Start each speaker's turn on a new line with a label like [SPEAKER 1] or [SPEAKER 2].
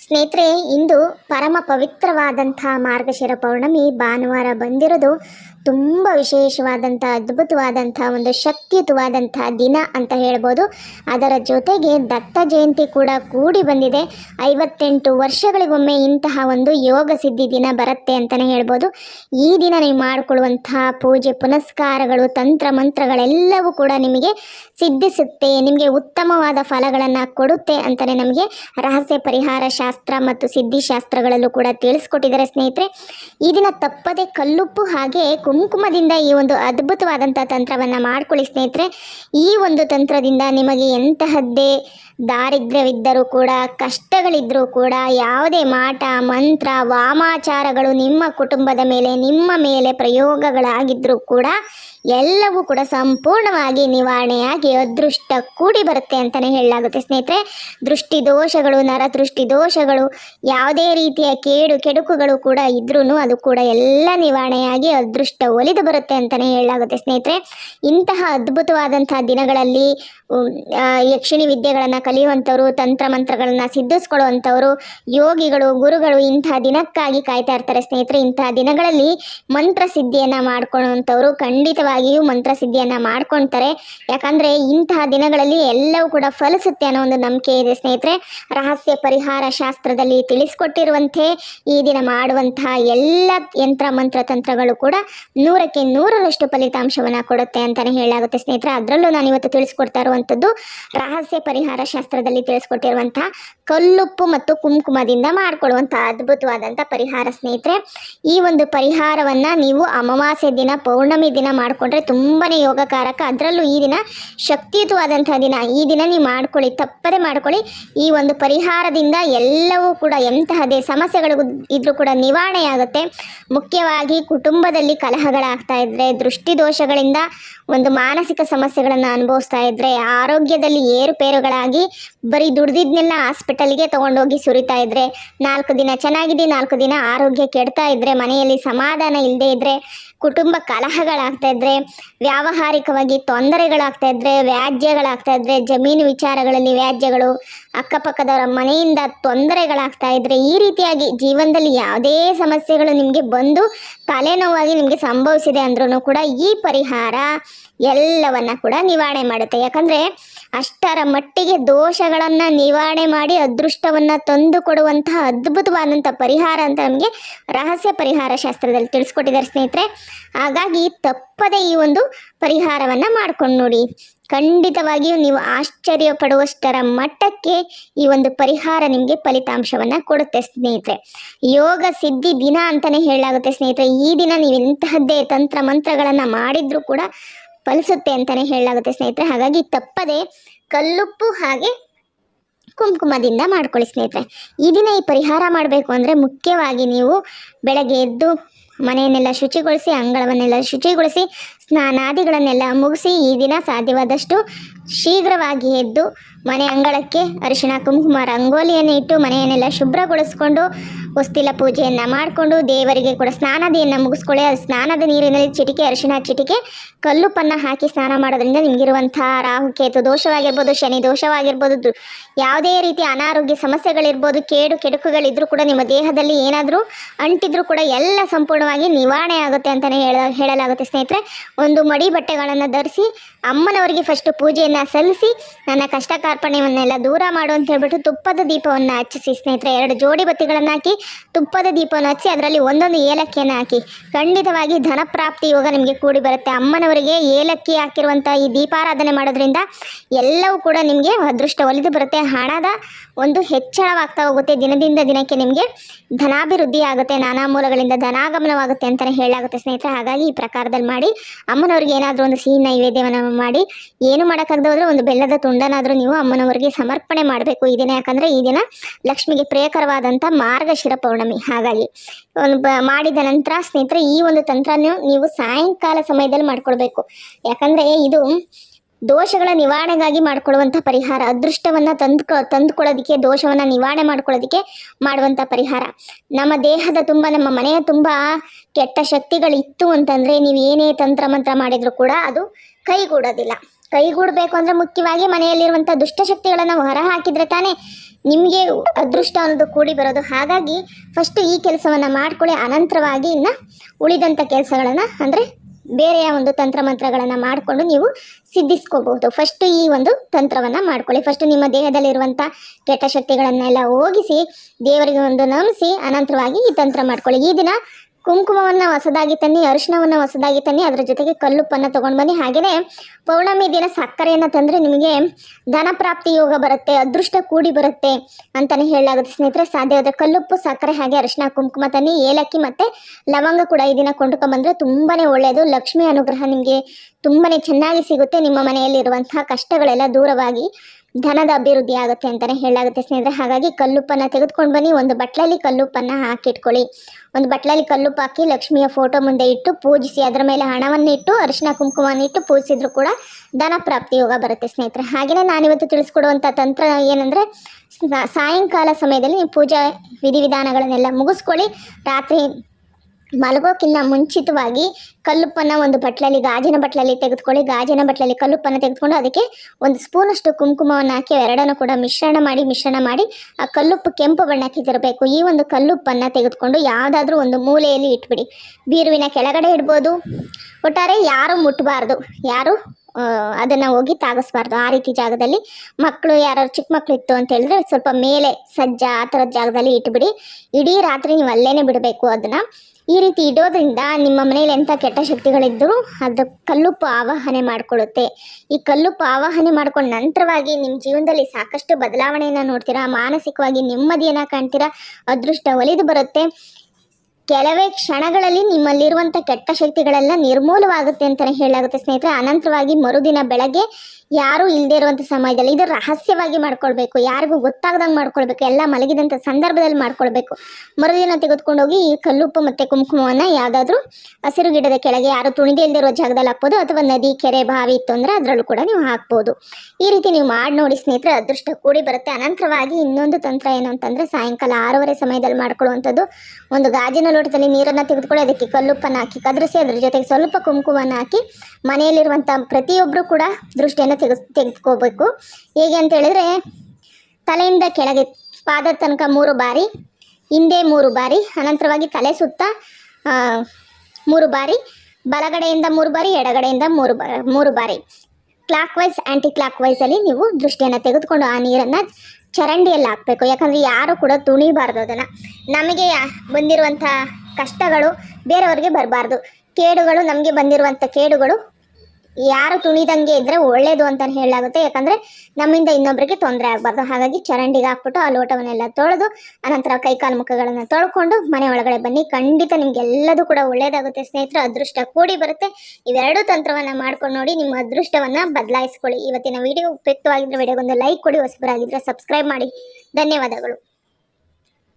[SPEAKER 1] ಸ್ನೇಹಿತರೆ ಇಂದು ಪರಮ ಪವಿತ್ರವಾದಂಥ ಮಾರ್ಗಶಿರ ಪೌರ್ಣಮಿ ಭಾನುವಾರ ಬಂದಿರೋದು ತುಂಬ ವಿಶೇಷವಾದಂಥ ಅದ್ಭುತವಾದಂಥ ಒಂದು ಶಕ್ತಿಯುತವಾದಂಥ ದಿನ ಅಂತ ಹೇಳ್ಬೋದು. ಅದರ ಜೊತೆಗೆ ದತ್ತ ಜಯಂತಿ ಕೂಡ ಕೂಡಿ ಬಂದಿದೆ. ಐವತ್ತೆಂಟು ವರ್ಷಗಳಿಗೊಮ್ಮೆ ಇಂತಹ ಒಂದು ಯೋಗ ಸಿದ್ಧಿ ದಿನ ಬರುತ್ತೆ ಅಂತಲೇ ಹೇಳ್ಬೋದು. ಈ ದಿನ ನೀವು ಮಾಡಿಕೊಳ್ಳುವಂತಹ ಪೂಜೆ, ಪುನಸ್ಕಾರಗಳು, ತಂತ್ರ ಮಂತ್ರಗಳೆಲ್ಲವೂ ಕೂಡ ನಿಮಗೆ ಸಿದ್ಧಿಸುತ್ತೆ, ನಿಮಗೆ ಉತ್ತಮವಾದ ಫಲಗಳನ್ನು ಕೊಡುತ್ತೆ ಅಂತಲೇ ನಮಗೆ ರಹಸ್ಯ ಪರಿಹಾರ ಶಾಸ್ತ್ರ ಮತ್ತು ಸಿದ್ಧಿಶಾಸ್ತ್ರಗಳಲ್ಲೂ ಕೂಡ ತಿಳಿಸ್ಕೊಟ್ಟಿದ್ದಾರೆ ಸ್ನೇಹಿತರೆ. ಈ ದಿನ ತಪ್ಪದೆ ಕಲ್ಲುಪ್ಪು ಹಾಗೆ ಕುಂಕುಮದಿಂದ ಈ ಒಂದು ಅದ್ಭುತವಾದಂಥ ತಂತ್ರವನ್ನು ಮಾಡ್ಕೊಳ್ಳಿ ಸ್ನೇಹಿತರೆ. ಈ ಒಂದು ತಂತ್ರದಿಂದ ನಿಮಗೆ ಎಂತಹದ್ದೇ ದಾರಿದ್ರ್ಯವಿದ್ದರೂ ಕೂಡ ಕಷ್ಟಗಳಿದ್ದರೂ ಕೂಡ, ಯಾವುದೇ ಮಾಟ, ಮಂತ್ರ, ವಾಮಾಚಾರಗಳು ನಿಮ್ಮ ಕುಟುಂಬದ ಮೇಲೆ, ನಿಮ್ಮ ಮೇಲೆ ಪ್ರಯೋಗಗಳಾಗಿದ್ದರೂ ಕೂಡ ಎಲ್ಲವೂ ಕೂಡ ಸಂಪೂರ್ಣವಾಗಿ ನಿವಾರಣೆಯಾಗಿ ಅದೃಷ್ಟ ಕೂಡಿ ಬರುತ್ತೆ ಅಂತಲೇ ಹೇಳಲಾಗುತ್ತೆ. ಸ್ನೇಹಿತರೆ, ದೃಷ್ಟಿ ದೋಷಗಳು ದೃಷ್ಟಿದೋಷಗಳು ಯಾವುದೇ ರೀತಿಯ ಕೇಡು ಕೆಡುಕುಗಳು ಕೂಡ ಇದ್ರೂ ಅದು ಕೂಡ ಎಲ್ಲ ನಿವಾರಣೆಯಾಗಿ ಅದೃಷ್ಟ ಒಲಿದು ಬರುತ್ತೆ ಅಂತಲೇ ಹೇಳಲಾಗುತ್ತೆ. ಸ್ನೇಹಿತರೆ, ಇಂತಹ ಅದ್ಭುತವಾದಂತಹ ದಿನಗಳಲ್ಲಿ ಯಕ್ಷಿಣಿ ವಿದ್ಯೆಗಳನ್ನು ಕಲಿಯುವಂಥವ್ರು ತಂತ್ರ ಮಂತ್ರಗಳನ್ನು ಸಿದ್ಧಿಸ್ಕೊಳ್ಳುವಂಥವ್ರು, ಯೋಗಿಗಳು, ಗುರುಗಳು ಇಂತಹ ದಿನಕ್ಕಾಗಿ ಕಾಯ್ತಾ ಇರ್ತಾರೆ. ಸ್ನೇಹಿತರೆ, ಇಂತಹ ದಿನಗಳಲ್ಲಿ ಮಂತ್ರ ಸಿದ್ಧಿಯನ್ನು ಮಾಡ್ಕೊಳ್ಳುವಂಥವ್ರು ಖಂಡಿತವಾಗಿಯೂ ಮಂತ್ರ ಸಿದ್ಧಿಯನ್ನು ಮಾಡ್ಕೊಳ್ತಾರೆ ಯಾಕಂದ್ರೆ ಇಂತಹ ದಿನಗಳಲ್ಲಿ ಎಲ್ಲವೂ ಕೂಡ ಫಲಿಸುತ್ತೆ ಅನ್ನೋ ಒಂದು ನಂಬಿಕೆ ಇದೆ ಸ್ನೇಹಿತರೆ. ರಹಸ್ಯ ಪರಿಹಾರ ಶಾಸ್ತ್ರದಲ್ಲಿ ತಿಳಿಸ್ಕೊಟ್ಟಿರುವಂತೆ ಈ ದಿನ ಮಾಡುವಂತಹ ಎಲ್ಲ ಯಂತ್ರ, ಮಂತ್ರ, ತಂತ್ರಗಳು ಕೂಡ ನೂರಕ್ಕೆ ನೂರರಷ್ಟು ಫಲಿತಾಂಶವನ್ನ ಕೊಡುತ್ತೆ ಅಂತಾನೆ ಹೇಳಲಾಗುತ್ತೆ ಸ್ನೇಹಿತರೆ. ಅದರಲ್ಲೂ ನಾನು ಇವತ್ತು ತಿಳಿಸ್ಕೊಡ್ತಾ ಇರುವಂಥದ್ದು ರಹಸ್ಯ ಪರಿಹಾರ ಶಾಸ್ತ್ರದಲ್ಲಿ ತಿಳಿಸ್ಕೊಟ್ಟಿರುವಂತಹ ಕಲ್ಲುಪ್ಪು ಮತ್ತು ಕುಂಕುಮದಿಂದ ಮಾಡಿಕೊಳ್ಳುವಂಥ ಅದ್ಭುತವಾದಂತಹ ಪರಿಹಾರ ಸ್ನೇಹಿತರೆ. ಈ ಒಂದು ಪರಿಹಾರವನ್ನ ನೀವು ಅಮಾವಾಸ್ಯೆ ದಿನ, ಪೌರ್ಣಮಿ ದಿನ ಮಾಡಿಕೊಂಡ್ರೆ ತುಂಬಾ ಯೋಗಕಾರಕ. ಅದರಲ್ಲೂ ಈ ದಿನ ಶಕ್ತಿಯುತವಾದಂತಹ ದಿನ. ಈ ದಿನ ನೀವು ಮಾಡ್ಕೊಳ್ಳಿ, ತಪ್ಪದೆ ಮಾಡ್ಕೊಳ್ಳಿ. ಈ ಒಂದು ಪರಿಹಾರದಿಂದ ಎಲ್ಲವೂ ಕೂಡ, ಎಂತಹದೇ ಸಮಸ್ಯೆಗಳು ಇದ್ರೂ ಕೂಡ ನಿವಾರಣೆಯಾಗುತ್ತೆ. ಮುಖ್ಯವಾಗಿ ಕುಟುಂಬದಲ್ಲಿ ಕಲಹಗಳಾಗ್ತಾ ಇದ್ರೆ ದೃಷ್ಟಿ ದೋಷಗಳಿಂದ ಒಂದು ಮಾನಸಿಕ ಸಮಸ್ಯೆಗಳನ್ನು ಅನುಭವಿಸ್ತಾ ಇದ್ರೆ, ಆರೋಗ್ಯದಲ್ಲಿ ಏರುಪೇರುಗಳಾಗಿ ಬರೀ ದುಡ್ದಿದ್ನೆಲ್ಲ ಹಾಸ್ಪಿಟಲ್ಗೆ ತೊಗೊಂಡೋಗಿ ಸುರಿತಾ ಇದ್ರೆ, ನಾಲ್ಕು ದಿನ ಚೆನ್ನಾಗಿದೆ, ನಾಲ್ಕು ದಿನ ಆರೋಗ್ಯ ಕೆಡ್ತಾ ಇದ್ರೆ, ಮನೆಯಲ್ಲಿ ಸಮಾಧಾನ ಇಲ್ಲದೆ ಇದ್ದರೆ ಕುಟುಂಬ ಕಲಹಗಳಾಗ್ತಾ ಇದ್ರೆ ವ್ಯಾವಹಾರಿಕವಾಗಿ ತೊಂದರೆಗಳಾಗ್ತಾ ಇದ್ರೆ ವ್ಯಾಜ್ಯಗಳಾಗ್ತಾ ಇದ್ರೆ ಜಮೀನು ವಿಚಾರಗಳಲ್ಲಿ ವ್ಯಾಜ್ಯಗಳು ಅಕ್ಕಪಕ್ಕದವರ ಮನೆಯಿಂದ ತೊಂದರೆಗಳಾಗ್ತಾ ಇದ್ದರೆ ಈ ರೀತಿಯಾಗಿ ಜೀವನದಲ್ಲಿ ಯಾವುದೇ ಸಮಸ್ಯೆಗಳು ನಿಮಗೆ ಬಂದು ತಲೆನೋವಾಗಿ ನಿಮಗೆ ಸಂಭವಿಸಿದೆ ಅಂದ್ರೂ ಕೂಡ ಈ ಪರಿಹಾರ ಎಲ್ಲವನ್ನ ಕೂಡ ನಿವಾರಣೆ ಮಾಡುತ್ತೆ. ಯಾಕಂದರೆ ಅಷ್ಟರ ಮಟ್ಟಿಗೆ ದೋಷಗಳನ್ನು ನಿವಾರಣೆ ಮಾಡಿ ಅದೃಷ್ಟವನ್ನು ತಂದು ಕೊಡುವಂತಹ ಅದ್ಭುತವಾದಂಥ ಪರಿಹಾರ ಅಂತ ನಮಗೆ ರಹಸ್ಯ ಪರಿಹಾರ ಶಾಸ್ತ್ರದಲ್ಲಿ ತಿಳಿಸ್ಕೊಟ್ಟಿದ್ದಾರೆ ಸ್ನೇಹಿತರೆ. ಹಾಗಾಗಿ ತಪ್ಪದೆ ಈ ಒಂದು ಪರಿಹಾರವನ್ನು ಮಾಡ್ಕೊಂಡು ನೋಡಿ. ಖಂಡಿತವಾಗಿಯೂ ನೀವು ಆಶ್ಚರ್ಯ ಪಡುವಷ್ಟರ ಮಟ್ಟಕ್ಕೆ ಈ ಒಂದು ಪರಿಹಾರ ನಿಮಗೆ ಫಲಿತಾಂಶವನ್ನು ಕೊಡುತ್ತೆ ಸ್ನೇಹಿತರೆ. ಯೋಗ ಸಿದ್ಧಿ ದಿನ ಅಂತಲೇ ಹೇಳಲಾಗುತ್ತೆ ಸ್ನೇಹಿತರೆ. ಈ ದಿನ ನೀವು ಇಂತಹದ್ದೇ ತಂತ್ರ ಮಂತ್ರಗಳನ್ನು ಮಾಡಿದ್ರೂ ಕೂಡ ಫಲಿಸುತ್ತೆ ಅಂತಲೇ ಹೇಳಲಾಗುತ್ತೆ ಸ್ನೇಹಿತರೆ. ಹಾಗಾಗಿ ತಪ್ಪದೆ ಕಲ್ಲುಪ್ಪು ಹಾಗೆ ಕುಂಕುಮದಿಂದ ಮಾಡ್ಕೊಳ್ಳಿ ಸ್ನೇಹಿತರೆ. ಈ ದಿನ ಈ ಪರಿಹಾರ ಮಾಡಬೇಕು ಅಂದರೆ ಮುಖ್ಯವಾಗಿ ನೀವು ಬೆಳಗ್ಗೆ ಎದ್ದು ಮನೆಯನ್ನೆಲ್ಲ ಶುಚಿಗೊಳಿಸಿ ಅಂಗಳವನ್ನೆಲ್ಲ ಶುಚಿಗೊಳಿಸಿ ಸ್ನಾನಾದಿಗಳನ್ನೆಲ್ಲ ಮುಗಿಸಿ ಈ ದಿನ ಸಾಧ್ಯವಾದಷ್ಟು ಶೀಘ್ರವಾಗಿ ಎದ್ದು ಮನೆ ಅಂಗಳಕ್ಕೆ ಅರಿಶಿಣ, ಕುಂಕುಮ, ರಂಗೋಲಿಯನ್ನು ಇಟ್ಟು ಮನೆಯನ್ನೆಲ್ಲ ಶುಭ್ರಗೊಳಿಸ್ಕೊಂಡು ಹೊಸ್ತಿಲ ಪೂಜೆಯನ್ನು ಮಾಡಿಕೊಂಡು ದೇವರಿಗೆ ಕೂಡ ಸ್ನಾನದಿಯನ್ನು ಮುಗಿಸ್ಕೊಳ್ಳಿ. ಅದು ಸ್ನಾನದ ನೀರಿನಲ್ಲಿ ಚಿಟಿಕೆ, ಅರಿಶಿಣ, ಚಿಟಿಕೆ, ಕಲ್ಲುಪ್ಪನ್ನು ಹಾಕಿ ಸ್ನಾನ ಮಾಡೋದ್ರಿಂದ ನಿಮಗಿರುವಂಥ ರಾಹುಕೇತು ದೋಷವಾಗಿರ್ಬೋದು, ಶನಿ ದೋಷವಾಗಿರ್ಬೋದು ಯಾವುದೇ ರೀತಿ ಅನಾರೋಗ್ಯ ಸಮಸ್ಯೆಗಳಿರ್ಬೋದು, ಕೇಡು ಕೆಡುಕುಗಳಿದ್ರೂ ಕೂಡ ನಿಮ್ಮ ದೇಹದಲ್ಲಿ ಏನಾದರೂ ಅಂಟಿದ್ರೂ ಕೂಡ ಎಲ್ಲ ಸಂಪೂರ್ಣವಾಗಿ ನಿವಾರಣೆ ಆಗುತ್ತೆ ಅಂತಲೇ ಹೇಳ ಹೇಳಲಾಗುತ್ತೆ ಸ್ನೇಹಿತರೆ. ಒಂದು ಮಡಿ ಬಟ್ಟೆಗಳನ್ನು ಧರಿಸಿ ಅಮ್ಮನವರಿಗೆ ಫಸ್ಟ್ ಪೂಜೆಯನ್ನು ಸಲ್ಲಿಸಿ ನನ್ನ ಕಷ್ಟ ಕಾರ್ಪಣ್ಯವನ್ನೆಲ್ಲ ದೂರ ಮಾಡು ಅಂತ ಹೇಳ್ಬಿಟ್ಟು ತುಪ್ಪದ ದೀಪವನ್ನು ಹಚ್ಚಿಸಿ ಸ್ನೇಹಿತರೆ. ಎರಡು ಜೋಡಿ ಬತ್ತಿಗಳನ್ನು ಹಾಕಿ ತುಪ್ಪದ ದೀಪವನ್ನು ಹಚ್ಚಿ ಅದರಲ್ಲಿ ಒಂದೊಂದು ಏಲಕ್ಕಿಯನ್ನು ಹಾಕಿ. ಖಂಡಿತವಾಗಿ ಧನ ಪ್ರಾಪ್ತಿ ಯೋಗ ನಿಮಗೆ ಕೂಡಿ ಬರುತ್ತೆ. ಅಮ್ಮನವರಿಗೆ ಏಲಕ್ಕಿ ಹಾಕಿರುವಂಥ ಈ ದೀಪಾರಾಧನೆ ಮಾಡೋದ್ರಿಂದ ಎಲ್ಲವೂ ಕೂಡ ನಿಮಗೆ ಅದೃಷ್ಟ ಒಲಿದು ಬರುತ್ತೆ. ಹಣದ ಒಂದು ಹೆಚ್ಚಳವಾಗ್ತಾ ಹೋಗುತ್ತೆ. ದಿನದಿಂದ ದಿನಕ್ಕೆ ನಿಮಗೆ ಧನಾಭಿವೃದ್ಧಿ ಆಗುತ್ತೆ. ನಾನಾ ಮೂಲಗಳಿಂದ ಧನಾಗಮನವಾಗುತ್ತೆ ಅಂತಲೇ ಹೇಳಾಗುತ್ತೆ ಸ್ನೇಹಿತರೆ. ಹಾಗಾಗಿ ಈ ಪ್ರಕಾರದಲ್ಲಿ ಮಾಡಿ. ಅಮ್ಮನವ್ರಿಗೆ ಏನಾದರೂ ಒಂದು ಸಿಹಿ ನೈವೇದ್ಯವನ್ನು ಮಾಡಿ. ಏನು ಮಾಡೋಕ್ಕಾಗದೆ ಹೋದ್ರೆ ಒಂದು ಬೆಲ್ಲದ ತುಂಡನಾದರೂ ನೀವು ಅಮ್ಮನವರಿಗೆ ಸಮರ್ಪಣೆ ಮಾಡಬೇಕು ಈ ದಿನ. ಯಾಕಂದರೆ ಈ ದಿನ ಲಕ್ಷ್ಮಿಗೆ ಪ್ರಿಯಕರವಾದಂಥ ಮಾರ್ಗಶಿರ ಪೌರ್ಣಮಿ. ಹಾಗಾಗಿ ಒಂದು ಮಾಡಿದ ನಂತರ ಸ್ನೇಹಿತರೆ, ಈ ಒಂದು ತಂತ್ರನ ನೀವು ಸಾಯಂಕಾಲ ಸಮಯದಲ್ಲಿ ಮಾಡ್ಕೊಳ್ಬೇಕು ಯಾಕಂದರೆ ಇದು ದೋಷಗಳ ನಿವಾರಣೆಗಾಗಿ ಮಾಡ್ಕೊಳ್ಳುವಂಥ ಪರಿಹಾರ. ಅದೃಷ್ಟವನ್ನು ತಂದು ತಂದುಕೊಳ್ಳೋದಕ್ಕೆ, ದೋಷವನ್ನು ನಿವಾರಣೆ ಮಾಡ್ಕೊಳ್ಳೋದಕ್ಕೆ ಮಾಡುವಂಥ ಪರಿಹಾರ. ನಮ್ಮ ದೇಹದ ತುಂಬ, ನಮ್ಮ ಮನೆಯ ತುಂಬ ಕೆಟ್ಟ ಶಕ್ತಿಗಳಿತ್ತು ಅಂತಂದರೆ ನೀವು ಏನೇ ತಂತ್ರ ಮಂತ್ರ ಮಾಡಿದರೂ ಕೂಡ ಅದು ಕೈಗೂಡೋದಿಲ್ಲ. ಕೈಗೂಡಬೇಕು ಅಂದರೆ ಮುಖ್ಯವಾಗಿ ಮನೆಯಲ್ಲಿರುವಂಥ ದುಷ್ಟಶಕ್ತಿಗಳನ್ನು ಹೊರ ಹಾಕಿದರೆ ತಾನೇ ನಿಮಗೆ ಅದೃಷ್ಟ ಅನ್ನೋದು ಕೂಡಿ ಬರೋದು. ಹಾಗಾಗಿ ಫಸ್ಟ್ ಈ ಕೆಲಸವನ್ನು ಮಾಡ್ಕೊಳ್ಳಿ. ಅನಂತರವಾಗಿ ಇನ್ನು ಉಳಿದಂಥ ಕೆಲಸಗಳನ್ನು ಅಂದರೆ ಬೇರೆಯ ಒಂದು ತಂತ್ರಮಂತ್ರಗಳನ್ನು ಮಾಡಿಕೊಂಡು ನೀವು ಸಿದ್ಧಿಸ್ಕೋಬಹುದು. ಫಸ್ಟ್ ಈ ಒಂದು ತಂತ್ರವನ್ನು ಮಾಡ್ಕೊಳ್ಳಿ. ಫಸ್ಟ್ ನಿಮ್ಮ ದೇಹದಲ್ಲಿರುವಂಥ ಕೆಟ್ಟ ಶಕ್ತಿಗಳನ್ನೆಲ್ಲ ಹೋಗಿಸಿ ದೇವರಿಗೆ ಒಂದು ನಮಿಸಿ ಅನಂತರವಾಗಿ ಈ ತಂತ್ರ ಮಾಡ್ಕೊಳ್ಳಿ. ಈ ದಿನ ಕುಂಕುಮವನ್ನು ಹೊಸದಾಗಿ ತನ್ನಿ, ಅರಿಶಿಣವನ್ನು ಹೊಸದಾಗಿ ತನ್ನಿ, ಅದರ ಜೊತೆಗೆ ಕಲ್ಲುಪ್ಪನ್ನು ತೊಗೊಂಡು ಬನ್ನಿ. ಹಾಗೆಯೇ ಪೌರ್ಣಮಿ ದಿನ ಸಕ್ಕರೆಯನ್ನು ತಂದರೆ ನಿಮಗೆ ಧನ ಪ್ರಾಪ್ತಿ ಯೋಗ ಬರುತ್ತೆ, ಅದೃಷ್ಟ ಕೂಡಿ ಬರುತ್ತೆ ಅಂತಲೇ ಹೇಳಲಾಗುತ್ತೆ. ಸ್ನೇಹಿತರೆ ಸಾಧ್ಯವಾದ ಕಲ್ಲುಪ್ಪು, ಸಕ್ಕರೆ ಹಾಗೆ ಅರಿಶಿಣ, ಕುಂಕುಮ ತನ್ನಿ, ಏಲಕ್ಕಿ ಮತ್ತು ಲವಂಗ ಕೂಡ ಈ ದಿನ ಕೊಂಡ್ಕೊಂಡ್ಬಂದ್ರೆ ತುಂಬಾ ಒಳ್ಳೆಯದು ಲಕ್ಷ್ಮಿ ಅನುಗ್ರಹ ನಿಮಗೆ ತುಂಬಾ ಚೆನ್ನಾಗಿ ಸಿಗುತ್ತೆ ನಿಮ್ಮ ಮನೆಯಲ್ಲಿರುವಂತಹ ಕಷ್ಟಗಳೆಲ್ಲ ದೂರವಾಗಿ. ಧನದ ಅಭಿವೃದ್ಧಿ ಆಗುತ್ತೆ ಅಂತಲೇ ಹೇಳಾಗುತ್ತೆ ಸ್ನೇಹಿತರೆ. ಹಾಗಾಗಿ ಕಲ್ಲುಪ್ಪನ್ನು ತೆಗೆದುಕೊಂಡು ಬನ್ನಿ, ಒಂದು ಬಟ್ಲಲ್ಲಿ ಕಲ್ಲುಪ್ಪನ್ನು ಹಾಕಿಟ್ಕೊಳ್ಳಿ. ಒಂದು ಬಟ್ಲಲ್ಲಿ ಕಲ್ಲುಪ್ಪು ಹಾಕಿ ಲಕ್ಷ್ಮಿಯ ಫೋಟೋ ಮುಂದೆ ಇಟ್ಟು ಪೂಜಿಸಿ, ಅದರ ಮೇಲೆ ಹಣವನ್ನು ಇಟ್ಟು, ಅರಿಶಿನ ಕುಂಕುಮವನ್ನು ಇಟ್ಟು ಪೂಜಿಸಿದ್ರು ಕೂಡ ಧನ ಪ್ರಾಪ್ತಿ ಯೋಗ ಬರುತ್ತೆ ಸ್ನೇಹಿತರೆ. ಹಾಗೆಯೇ ನಾನಿವತ್ತು ತಿಳಿಸ್ಕೊಡುವಂಥ ತಂತ್ರ ಏನಂದರೆ ಸಾಯಂಕಾಲ ಸಮಯದಲ್ಲಿ ನೀವು ಪೂಜಾ ವಿಧಿವಿಧಾನಗಳನ್ನೆಲ್ಲ ಮುಗಿಸ್ಕೊಳ್ಳಿ. ರಾತ್ರಿ ಮಲಗೋಕ್ಕಿಂತ ಮುಂಚಿತವಾಗಿ ಕಲ್ಲುಪ್ಪನ್ನು ಒಂದು ಬಟ್ಲಲ್ಲಿ, ಗಾಜಿನ ಬಟ್ಲಲ್ಲಿ ತೆಗೆದುಕೊಳ್ಳಿ. ಗಾಜಿನ ಬಟ್ಲಲ್ಲಿ ಕಲ್ಲುಪ್ಪನ್ನು ತೆಗೆದುಕೊಂಡು ಅದಕ್ಕೆ ಒಂದು ಸ್ಪೂನಷ್ಟು ಕುಂಕುಮವನ್ನು ಹಾಕಿ ಎರಡನ್ನು ಕೂಡ ಮಿಶ್ರಣ ಮಾಡಿ ಮಿಶ್ರಣ ಮಾಡಿ ಆ ಕಲ್ಲುಪ್ಪು ಕೆಂಪು ಬಣ್ಣಕ್ಕೆ ತರಬೇಕು ಈ ಒಂದು ಕಲ್ಲುಪ್ಪನ್ನು ತೆಗೆದುಕೊಂಡು ಯಾವುದಾದ್ರೂ ಒಂದು ಮೂಲೆಯಲ್ಲಿ ಇಟ್ಬಿಡಿ. ಬೀರುವಿನ ಕೆಳಗಡೆ ಇಡ್ಬೋದು. ಒಟ್ಟಾರೆ ಯಾರು ಮುಟ್ಟಬಾರ್ದು ಯಾರು ಅದನ್ನು ಹೋಗಿ ತಾಗಿಸ್ಬಾರ್ದು. ಆ ರೀತಿ ಜಾಗದಲ್ಲಿ ಮಕ್ಕಳು ಯಾರು ಚಿಕ್ಕ ಮಕ್ಕಳು ಇತ್ತು ಅಂತ ಹೇಳಿದ್ರೆ ಸ್ವಲ್ಪ ಮೇಲೆ ಸಜ್ಜ ಆ ಥರದ ಜಾಗದಲ್ಲಿ ಇಟ್ಬಿಡಿ. ಇಡೀ ರಾತ್ರಿ ನೀವು ಅಲ್ಲೇ ಬಿಡಬೇಕು ಅದನ್ನು. ಈ ರೀತಿ ಇಡೋದ್ರಿಂದ ನಿಮ್ಮ ಮನೇಲಿ ಎಂಥ ಕೆಟ್ಟ ಶಕ್ತಿಗಳಿದ್ದರೂ ಅದು ಕಲ್ಲುಪ್ಪು ಆವಾಹನೆ ಮಾಡಿಕೊಳ್ಳುತ್ತೆ. ಈ ಕಲ್ಲುಪ್ಪು ಆವಾಹನೆ ಮಾಡ್ಕೊಂಡ ನಂತರವಾಗಿ ನಿಮ್ಮ ಜೀವನದಲ್ಲಿ ಸಾಕಷ್ಟು ಬದಲಾವಣೆಯನ್ನು ನೋಡ್ತೀರಾ? ಮಾನಸಿಕವಾಗಿ ನೆಮ್ಮದಿಯನ್ನು ಕಾಣ್ತೀರಾ? ಅದೃಷ್ಟ ಒಲಿದು ಬರುತ್ತೆ. ಕೆಲವೇ ಕ್ಷಣಗಳಲ್ಲಿ ನಿಮ್ಮಲ್ಲಿರುವಂಥ ಕೆಟ್ಟ ಶಕ್ತಿಗಳೆಲ್ಲ ನಿರ್ಮೂಲವಾಗುತ್ತೆ ಅಂತಲೇ ಹೇಳಲಾಗುತ್ತೆ ಸ್ನೇಹಿತರೆ. ಅನಂತರವಾಗಿ ಮರುದಿನ ಬೆಳಗ್ಗೆ ಯಾರೂ ಇಲ್ಲದೆ ಇರುವಂತ ಸಮಯದಲ್ಲಿ ಇದು ರಹಸ್ಯವಾಗಿ ಮಾಡ್ಕೊಳ್ಬೇಕು, ಯಾರಿಗೂ ಗೊತ್ತಾಗ್ದಂಗೆ ಮಾಡ್ಕೊಳ್ಬೇಕು, ಎಲ್ಲ ಮಲಗಿದಂಥ ಸಂದರ್ಭದಲ್ಲಿ ಮಾಡ್ಕೊಳ್ಬೇಕು. ಮರುದಿನ ತೆಗೆದುಕೊಂಡೋಗಿ ಈ ಕಲ್ಲುಪ್ಪು ಮತ್ತು ಕುಂಕುಮವನ್ನು ಯಾವುದಾದ್ರೂ ಹಸಿರು ಗಿಡದ ಕೆಳಗೆ ಯಾರು ತುಣಿದೇ ಇಲ್ಲದೆ ಇರೋ ಜಾಗದಲ್ಲಿ ಹಾಕ್ಬೋದು ಅಥವಾ ನದಿ, ಕೆರೆ, ಬಾವಿ ಇತ್ತು ಅಂದರೆ ಅದರಲ್ಲೂ ಕೂಡ ನೀವು ಹಾಕ್ಬೋದು. ಈ ರೀತಿ ನೀವು ಮಾಡಿ ನೋಡಿ ಸ್ನೇಹಿತರೆ, ಅದೃಷ್ಟ ಕೂಡಿ ಬರುತ್ತೆ. ಅನಂತರವಾಗಿ ಇನ್ನೊಂದು ತಂತ್ರ ಏನು ಅಂತಂದರೆ ಸಾಯಂಕಾಲ ಆರೂವರೆ ಸಮಯದಲ್ಲಿ ಮಾಡ್ಕೊಳ್ಳುವಂಥದ್ದು. ಒಂದು ಗಾಜಿನ ಲೋಟದಲ್ಲಿ ನೀರನ್ನು ತೆಗೆದುಕೊಳ್ಳಿ, ಅದಕ್ಕೆ ಕಲ್ಲುಪ್ಪನ್ನು ಹಾಕಿ ಕದರಿಸಿ, ಅದ್ರ ಜೊತೆಗೆ ಸ್ವಲ್ಪ ಕುಂಕುಮವನ್ನು ಹಾಕಿ ಮನೆಯಲ್ಲಿರುವಂಥ ಪ್ರತಿಯೊಬ್ಬರು ಕೂಡ ದೃಷ್ಟಿಯನ್ನು ತೆಗೆದು ತೆಗೆದುಕೋಬೇಕು. ಹೇಗೆ ಅಂತ ಹೇಳಿದ್ರೆ, ತಲೆಯಿಂದ ಕೆಳಗೆ ಪಾದ ತನಕ ಮೂರು ಬಾರಿ, ಹಿಂದೆ ಮೂರು ಬಾರಿ, ಅನಂತರವಾಗಿ ತಲೆ ಸುತ್ತ ಮೂರು ಬಾರಿ, ಬಲಗಡೆಯಿಂದ ಮೂರು ಬಾರಿ, ಎಡಗಡೆಯಿಂದ ಮೂರು ಬಾರಿ ಮೂರು ಬಾರಿ. ಕ್ಲಾಕ್ ವೈಸ್ ಆ್ಯಂಟಿ ಕ್ಲಾಕ್ ವೈಸಲ್ಲಿ ನೀವು ದೃಷ್ಟಿಯನ್ನು ತೆಗೆದುಕೊಂಡು ಆ ನೀರನ್ನು ಚರಂಡಿಯಲ್ಲಿ ಹಾಕಬೇಕು. ಯಾಕಂದರೆ ಯಾರು ಕೂಡ ತುಣಿಬಾರ್ದು ಅದನ್ನು. ನಮಗೆ ಬಂದಿರುವಂಥ ಕಷ್ಟಗಳು ಬೇರೆಯವ್ರಿಗೆ ಬರಬಾರ್ದು. ಕೇಡುಗಳು, ನಮಗೆ ಬಂದಿರುವಂಥ ಕೇಡುಗಳು ಯಾರು ತುಣಿದಂಗೆ ಇದ್ದರೆ ಒಳ್ಳೇದು ಅಂತ ಹೇಳಲಾಗುತ್ತೆ. ಯಾಕಂದ್ರೆ ನಮ್ಮಿಂದ ಇನ್ನೊಬ್ಬರಿಗೆ ತೊಂದರೆ ಆಗಬಾರ್ದು. ಹಾಗಾಗಿ ಚರಂಡಿಗೆ ಹಾಕ್ಬಿಟ್ಟು ಆ ಲೋಟವನ್ನೆಲ್ಲ ತೊಳೆದು, ಅನಂತರ ಕೈಕಾಲು ಮುಖಗಳನ್ನು ತೊಳ್ಕೊಂಡು ಮನೆ ಒಳಗಡೆ ಬನ್ನಿ. ಖಂಡಿತ ನಿಮ್ಗೆ ಎಲ್ಲದೂ ಕೂಡ ಒಳ್ಳೇದಾಗುತ್ತೆ ಸ್ನೇಹಿತರು. ಅದೃಷ್ಟ ಕೂಡಿ ಬರುತ್ತೆ. ಇವೆರಡೂ ತಂತ್ರವನ್ನು ಮಾಡ್ಕೊಂಡು ನೋಡಿ ನಿಮ್ಮ ಅದೃಷ್ಟವನ್ನು ಬದಲಾಯಿಸ್ಕೊಳ್ಳಿ. ಇವತ್ತಿನ ವಿಡಿಯೋ ಉಪಯುಕ್ತವಾಗಿದ್ದರೆ ವಿಡಿಯೋಗೊಂದು ಲೈಕ್ ಕೊಡಿ. ಹೊಸಬರಾಗಿದ್ದರೆ ಸಬ್ಸ್ಕ್ರೈಬ್ ಮಾಡಿ. ಧನ್ಯವಾದಗಳು.